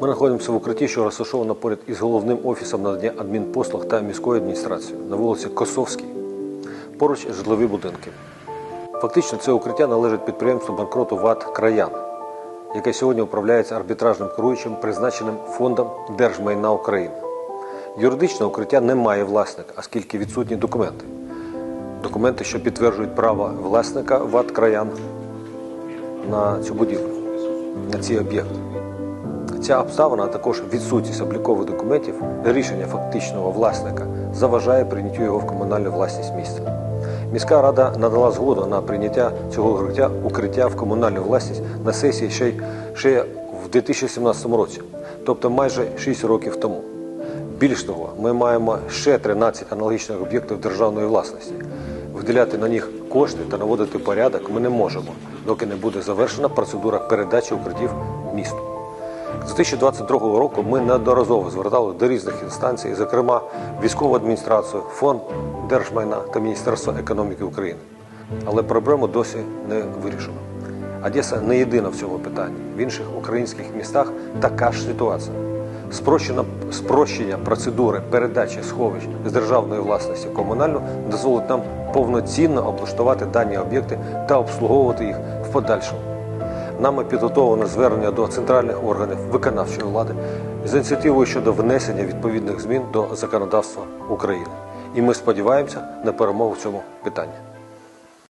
Ми знаходимося в укритті, що розташовано поряд із головним офісом надання адмінпослуг та міською адміністрацією на вулиці Косовській. Поруч житлові будинки. Фактично, це укриття належить підприємству банкроту ВАТ Краян, яке сьогодні управляється арбітражним керуючим, призначеним фондом Держмайна України. Юридично укриття не має власника, оскільки відсутні документи. Документи, що підтверджують право власника ВАТ Краян на цю будівлю, на ці об'єкти. Ця обставина, а також відсутність облікових документів, рішення фактичного власника заважає прийняттю його в комунальну власність міста. Міська рада надала згоду на прийняття цього укриття, укриття в комунальну власність на сесії ще, ще в 2017 році, тобто майже 6 років тому. Більш того, ми маємо ще 13 аналогічних об'єктів державної власності. Виділяти на них кошти та наводити порядок ми не можемо, доки не буде завершена процедура передачі укриттів місту. З 2022 року ми неодноразово звертали до різних інстанцій, зокрема військову адміністрацію, фонд держмайна та Міністерство економіки України. Але проблему досі не вирішено. Одеса не єдина в цьому питанні. В інших українських містах така ж ситуація. Спрощена, спрощення процедури передачі сховищ з державної власності комунальну дозволить нам повноцінно облаштувати дані об'єкти та обслуговувати їх в подальшому. Нами підготовлено звернення до центральних органів виконавчої влади з ініціативою щодо внесення відповідних змін до законодавства України. І ми сподіваємося на перемогу в цьому питанні.